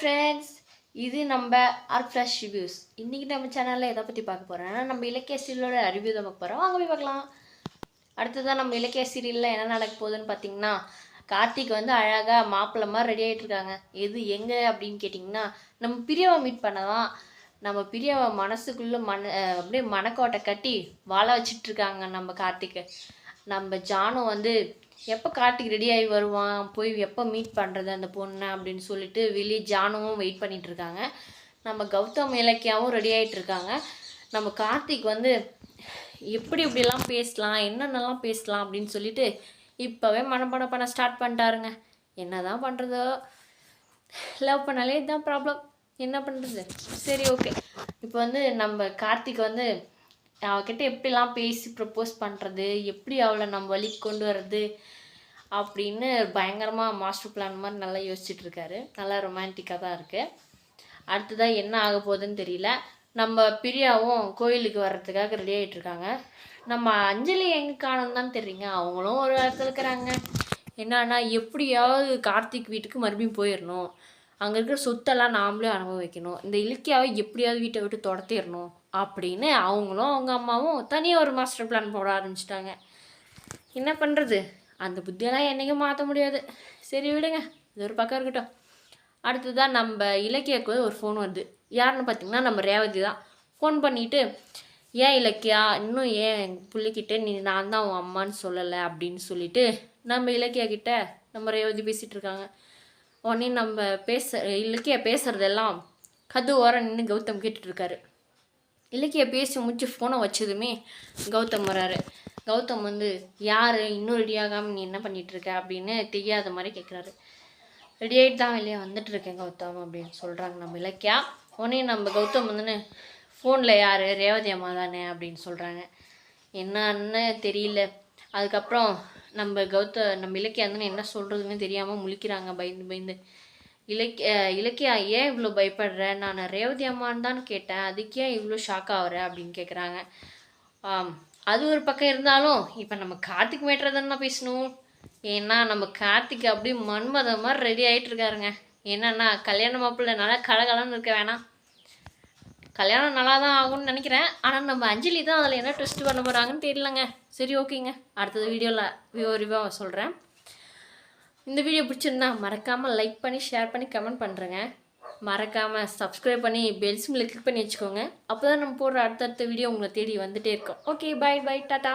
Friends இது நம்ம R fresh reviews இன்றைக்கி நம்ம சேனலில் எதை பற்றி பார்க்க போகிறோம்னா நம்ம இலக்கிய சீரியலோட ரிவ்யூ தான் பார்க்க போகிறோம் போய் பார்க்கலாம். அடுத்ததான் நம்ம இலக்கிய சீரியலில் என்ன நடக்க போகுதுன்னு பார்த்தீங்கன்னா கார்த்திக் வந்து அழகாக மாப்பிள்ளை மாதிரி ரெடி ஆகிட்டு இருக்காங்க. எது எங்கே அப்படின்னு கேட்டிங்கன்னா நம்ம பிரியாவை மீட் பண்ணதான் நம்ம பிரியாவை மனசுக்குள்ளே மன அப்படியே மனக்கோட்டை கட்டி வாழ வச்சிட்ருக்காங்க நம்ம கார்த்திக்கு நம்ம ஜானு வந்து எப்போ கார்த்திக் ரெடி ஆகி வருவான் போய் எப்போ மீட் பண்ணுறது அந்த பொண்ணை அப்படின்னு சொல்லிட்டு வெளியே ஜானுவும் வெயிட் பண்ணிகிட்ருக்காங்க இருக்காங்க. நம்ம கௌதம் இலக்கியாவும் ரெடி ஆகிட்டு இருக்காங்க. நம்ம கார்த்திக் வந்து எப்படி இப்படிலாம் பேசலாம் என்னென்னலாம் பேசலாம் அப்படின்னு சொல்லிட்டு இப்போவே மனப்பாடம் பண்ண ஸ்டார்ட் பண்ணிட்டாருங்க. என்ன தான் பண்ணுறதோ லவ் பண்ணாலே இதுதான் ப்ராப்ளம் என்ன பண்ணுறது சரி ஓகே இப்போ வந்து நம்ம கார்த்திக் வந்து அவகிட்ட எப்படிலாம் பேசி ப்ரப்போஸ் பண்ணுறது எப்படி அவளை நம்ம வழிக்கு கொண்டு வர்றது அப்படின்னு பயங்கரமாக மாஸ்டர் பிளான் மாதிரி நல்லா யோசிச்சுட்ருக்காரு நல்லா ரொமான்டிக்காக தான் இருக்குது அடுத்ததாக என்ன ஆக போகுதுன்னு தெரியல. நம்ம பிரியாவும் கோயிலுக்கு வர்றதுக்காக ரெடி ஆகிட்ருக்காங்க நம்ம அஞ்சலி எங்கே காணும் தான் தெரியுங்க. அவங்களும் ஒரு இடத்துல இருக்கிறாங்க. என்னன்னா எப்படியாவது கார்த்திக் வீட்டுக்கு மறுபடியும் போயிடணும் அங்கே இருக்கிற சொத்தெல்லாம் நாமளே அனுபவிக்கணும். இந்த இலக்கியாவை எப்படியாவது வீட்டை விட்டு தொடத்திடணும் அப்படின்னு அவங்களும் அவங்க அம்மாவும் தனியாக ஒரு மாஸ்டர் பிளான் போட ஆரம்பிச்சிட்டாங்க. என்ன பண்ணுறது அந்த புத்தியெல்லாம் என்றைக்கும் மாற்ற முடியாது. சரி விடுங்க. இது ஒரு பக்கம் இருக்கட்டும். அடுத்ததான் நம்ம இலக்கியாவுக்கு ஒரு ஃபோன் வருது. யாருன்னு பார்த்தீங்கன்னா நம்ம ரேவதி தான். ஃபோன் பண்ணிவிட்டு ஏன் இலக்கியா? இன்னும் ஏன் எங்கள் பிள்ளைக்கிட்ட நீ நான் தான் உன் அம்மான்னு சொல்லலை? அப்படின்னு சொல்லிட்டு நம்ம இலக்கியா கிட்ட நம்ம ரேவதி பேசிகிட்டு இருக்காங்க. உடனே நம்ம பேச இலக்கியா பேசுகிறதெல்லாம் கது ஓரம் நின்று கௌதம் கேட்டுட்ருக்காரு இலக்கிய பேசி முடிச்சு ஃபோனை வச்சதுமே கௌதம் வராரு. கௌதம் வந்து யார்? இன்னும் ரெடி ஆகாமல் நீ என்ன பண்ணிகிட்ருக்க இருக்க? அப்படின்னு தெரியாத மாதிரி கேட்குறாரு ரெடி ஆகிட்டு தான் வெளியே வந்துட்டு இருக்கேன் கௌதம் அப்படின்னு சொல்கிறாங்க நம்ம இலக்கியா. உடனே நம்ம கௌதம் வந்துன்னு ஃபோனில் யார்? ரேவதி அம்மா தானே? அப்படின்னு சொல்கிறாங்க என்னன்னு தெரியல. அதுக்கப்புறம் நம்ம கௌத நம்ம இலக்கியா வந்து என்ன சொல்கிறதுன்னு தெரியாமல் முழிக்கிறாங்க பயந்து பயந்து. இலக்கிய இலக்கியா ஏன் இவ்வளோ பயப்படுற? நான் ரேவதி அம்மான்னு தான் கேட்டேன். அதுக்கே இவ்வளோ ஷாக் ஆகிற? அப்படின்னு கேட்குறாங்க அது ஒரு பக்கம் இருந்தாலும் இப்போ நம்ம கார்த்திக் மேட்ரை தானே பேசணும்? ஏன்னா நம்ம கார்த்திக் அப்படியே மன்மத மாதிரி ரெடி ஆகிட்டு இருக்காருங்க. என்னன்னா கல்யாண மாப்பிள்ளனால கலகலன்னு இருக்க வேணாம். கல்யாணம் நல்லா தான் ஆகும்னு நினைக்கிறேன். ஆனால் நம்ம அஞ்சலி தான் அதில் என்ன ட்விஸ்ட் பண்ண போகிறாங்கன்னு தெரியலங்க. சரி ஓகேங்க. அடுத்தது வீடியோவில் விவரிவாக சொல்கிறேன் இந்த வீடியோ பிடிச்சிருந்தா மறக்காமல் லைக் பண்ணி ஷேர் பண்ணி கமெண்ட் பண்ணுறேங்க மறக்காமல் சப்ஸ்கிரைப் பண்ணி பெல் சிம்மில் கிளிக் பண்ணி வச்சுக்கோங்க. அப்போ தான் நம்ம போடுற அடுத்தடுத்த வீடியோ உங்களை தேடி வந்துகிட்டே இருக்கும். Okay bye by tata